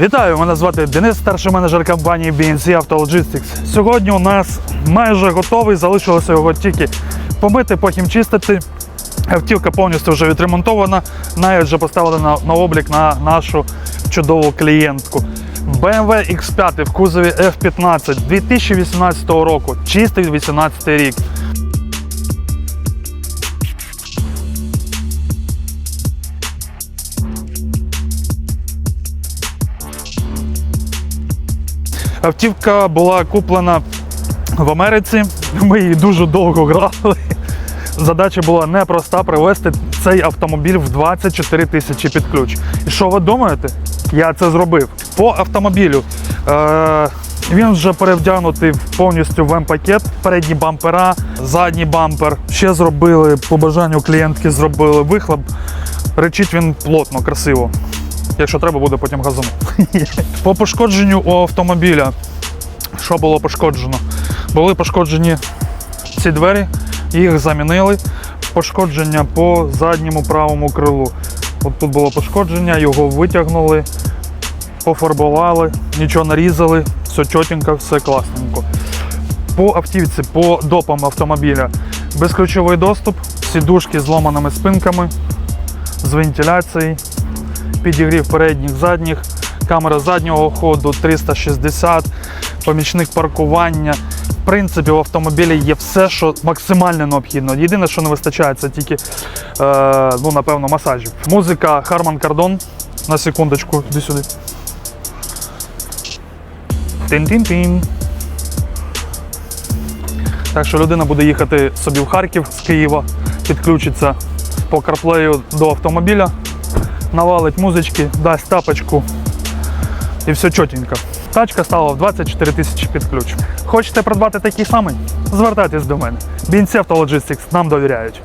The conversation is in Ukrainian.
Вітаю, мене звати Денис, старший менеджер компанії BNC Auto Logistics. Сьогодні у нас майже готовий, залишилося його тільки помити, потім чистити. Автівка повністю вже відремонтована, навіть вже поставили на, на облік на нашу чудову клієнтку. BMW X5 в кузові F15 2018 року, чистий 18 рік. Автівка була куплена в Америці. Ми її дуже довго грали. Задача була непроста привезти цей автомобіль в 24 тисячі під ключ. І що ви думаєте? Я це зробив. По автомобілю. Е- він вже перевдягнутий повністю в М-пакет. Передні бампера, задній бампер. Ще зробили, по бажанню клієнтки зробили вихлоп. Речить він плотно, красиво. Якщо треба, буде потім газону. По пошкодженню у автомобіля. Що було пошкоджено? Були пошкоджені ці двері, їх замінили. Пошкодження по задньому правому крилу. От тут було пошкодження, його витягнули, пофарбували, нічого нарізали, все чотенько, все класненько. По автівці, по допам автомобіля безключовий доступ, сідушки з ломаними спинками, з вентиляцією, підігрів передніх, задніх, камера заднього ходу 360, помічник паркування. В принципі, в автомобілі є все, що максимально необхідно. Єдине, що не вистачає, це тільки, е, ну, напевно, масажів. Музика Harman Kardon. На секундочку, іди сюди. Тин-тин-тин. Так що людина буде їхати собі в Харків з Києва, підключиться по CarPlay до автомобіля, навалить музички, дасть тапочку і все чотенько. Тачка стала в 24 тисячі під ключ. Хочете придбати такий самий? Звертайтесь до мене. Бінці Автологістикс нам довіряють.